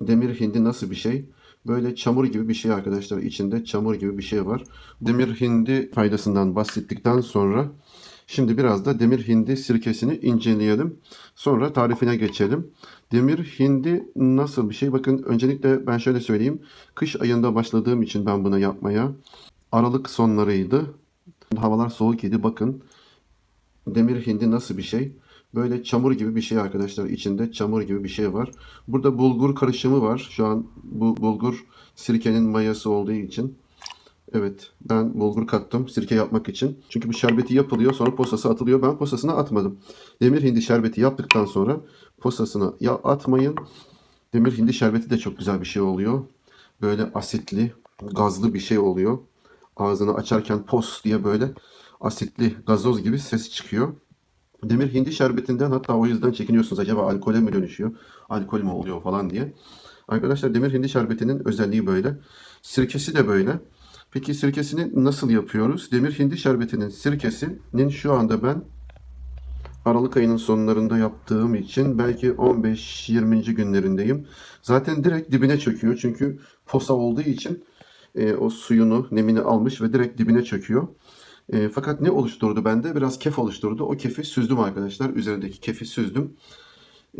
Demir hindi nasıl bir şey? Böyle çamur gibi bir şey arkadaşlar. İçinde çamur gibi bir şey var. Demir hindi faydasından bahsettikten sonra şimdi biraz da demir hindi sirkesini inceleyelim. Sonra tarifine geçelim. Demir hindi nasıl bir şey? Bakın öncelikle ben şöyle söyleyeyim. Kış ayında başladığım için ben bunu yapmaya. Aralık sonlarıydı. Havalar soğuk idi. Bakın demir hindi nasıl bir şey? Böyle çamur gibi bir şey arkadaşlar. İçinde çamur gibi bir şey var. Burada bulgur karışımı var. Şu an bu bulgur sirkenin mayası olduğu için. Evet ben bulgur kattım sirke yapmak için. Çünkü bu şerbeti yapılıyor sonra posası atılıyor. Ben posasına atmadım. Demir hindi şerbeti yaptıktan sonra posasına ya atmayın. Demir hindi şerbeti de çok güzel bir şey oluyor. Böyle asitli, gazlı bir şey oluyor. Ağzını açarken pos diye böyle asitli gazoz gibi ses çıkıyor. Demir hindi şerbetinden hatta o yüzden çekiniyorsunuz. Acaba alkole mi dönüşüyor? Alkol mü oluyor falan diye. Arkadaşlar demir hindi şerbetinin özelliği böyle. Sirkesi de böyle. Peki sirkesini nasıl yapıyoruz? Demir hindi şerbetinin sirkesinin şu anda ben Aralık ayının sonlarında yaptığım için belki 15-20. günlerindeyim. Zaten direkt dibine çöküyor. Çünkü posa olduğu için e, o suyunu, nemini almış ve direkt dibine çöküyor. E, fakat ne oluşturdu bende? Biraz kef oluşturdu. O kefi süzdüm arkadaşlar. Üzerindeki kefi süzdüm.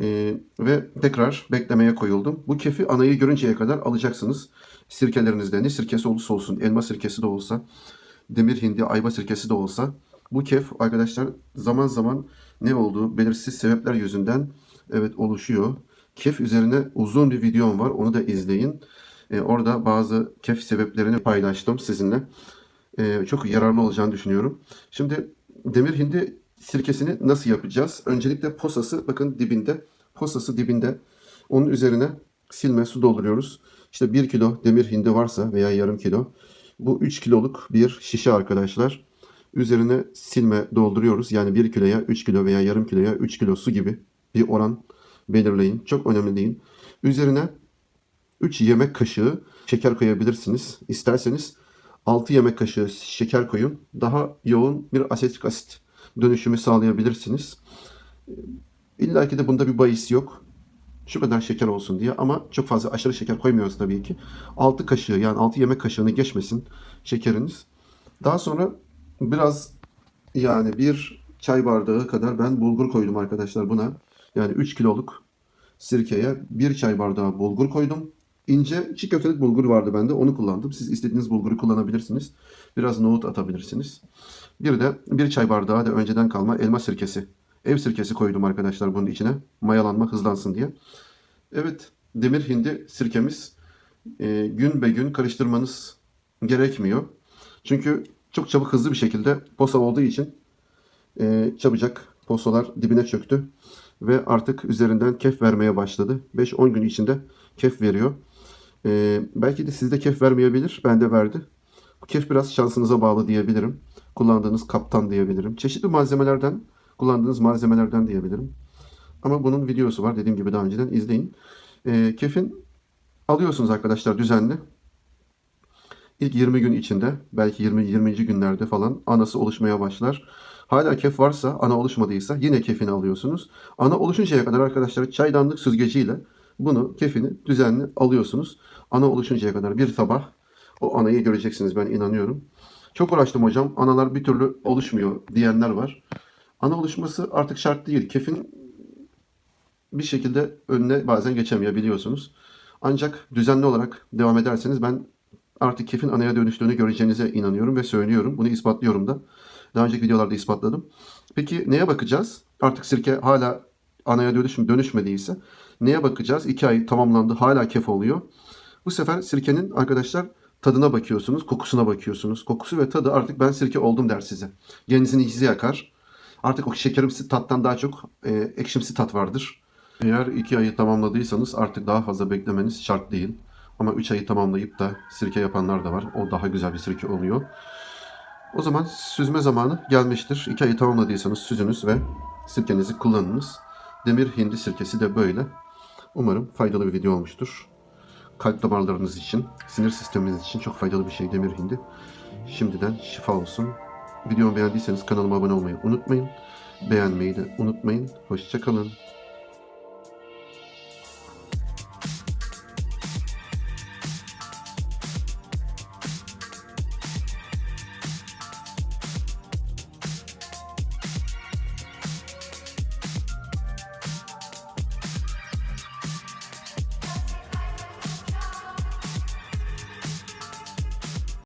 E, ve tekrar beklemeye koyuldum. Bu kefi anayı görünceye kadar alacaksınız. Sirkelerinizde ne sirkesi olursa olsun, elma sirkesi de olsa, demir hindi, ayva sirkesi de olsa bu kef arkadaşlar zaman zaman ne olduğu belirsiz sebepler yüzünden evet oluşuyor. Kef üzerine uzun bir videom var. Onu da izleyin. E, orada bazı kef sebeplerini paylaştım sizinle. E, çok yararlı olacağını düşünüyorum. Şimdi demir hindi sirkesini nasıl yapacağız? Öncelikle posası bakın dibinde. Posası dibinde. Onun üzerine silme su dolduruyoruz. İşte 1 kilo demir hindi varsa veya yarım kilo. Bu 3 kiloluk bir şişe arkadaşlar. Üzerine silme dolduruyoruz. Yani 1 kiloya 3 kilo veya yarım kiloya 3 kilo su gibi bir oran belirleyin. Çok önemli değil. Üzerine 3 yemek kaşığı şeker koyabilirsiniz. İsterseniz 6 yemek kaşığı şeker koyun. Daha yoğun bir asetik asit dönüşümü sağlayabilirsiniz. İlla ki de bunda bir bahis yok. Şu kadar şeker olsun diye ama çok fazla aşırı şeker koymuyoruz tabii ki. 6 kaşığı yani 6 yemek kaşığını geçmesin şekeriniz. Daha sonra biraz yani bir çay bardağı kadar ben bulgur koydum arkadaşlar buna. Yani 3 kiloluk sirkeye bir çay bardağı bulgur koydum. İnce çiğ köftelik bulgur vardı bende onu kullandım. Siz istediğiniz bulguru kullanabilirsiniz. Biraz nohut atabilirsiniz. Bir de bir çay bardağı da önceden kalma elma sirkesi. Ev sirkesi koydum arkadaşlar bunun içine. Mayalanma hızlansın diye. Evet demir hindi sirkemiz e, gün be gün karıştırmanız gerekmiyor. Çünkü çok çabuk hızlı bir şekilde posa olduğu için e, çabucak posalar dibine çöktü. Ve artık üzerinden kef vermeye başladı. 5-10 gün içinde kef veriyor. E, belki de sizde kef vermeyebilir. Bende verdi. Bu kef biraz şansınıza bağlı diyebilirim. Kullandığınız kaptan diyebilirim. Çeşitli malzemelerden, kullandığınız malzemelerden diyebilirim. Ama bunun videosu var. Dediğim gibi daha önceden izleyin. E, kefin alıyorsunuz arkadaşlar düzenli. İlk 20 gün içinde belki 20 20. günlerde falan anası oluşmaya başlar. Hala kef varsa, ana oluşmadıysa yine kefini alıyorsunuz. Ana oluşuncaya kadar arkadaşlar çaydanlık süzgeciyle bunu kefini düzenli alıyorsunuz. Ana oluşuncaya kadar bir sabah o anayı göreceksiniz ben inanıyorum. Çok uğraştım hocam. Analar bir türlü oluşmuyor diyenler var. Ana oluşması artık şart değil. Kefin bir şekilde önüne bazen geçemeyebiliyorsunuz. Ancak düzenli olarak devam ederseniz ben artık kefin anaya dönüştüğünü göreceğinize inanıyorum ve söylüyorum. Bunu ispatlıyorum da. Daha önceki videolarda ispatladım. Peki neye bakacağız? Artık sirke hala anaya dönüşüm dönüşmediyse neye bakacağız? İki ay tamamlandı hala kef oluyor. Bu sefer sirkenin arkadaşlar tadına bakıyorsunuz, kokusuna bakıyorsunuz. Kokusu ve tadı artık ben sirke oldum der size. Genizin içinizi yakar. Artık o şekerimsi tattan daha çok e, ekşimsi tat vardır. Eğer iki ayı tamamladıysanız artık daha fazla beklemeniz şart değil. Ama 3 ayı tamamlayıp da sirke yapanlar da var. O daha güzel bir sirke oluyor. O zaman süzme zamanı gelmiştir. 2 ayı tamamladıysanız süzünüz ve sirkenizi kullanınız. Demir hindi sirkesi de böyle. Umarım faydalı bir video olmuştur. Kalp damarlarınız için, sinir sisteminiz için çok faydalı bir şey demir hindi. Şimdiden şifa olsun. Videomu beğendiyseniz kanalıma abone olmayı unutmayın. Beğenmeyi de unutmayın. Hoşçakalın.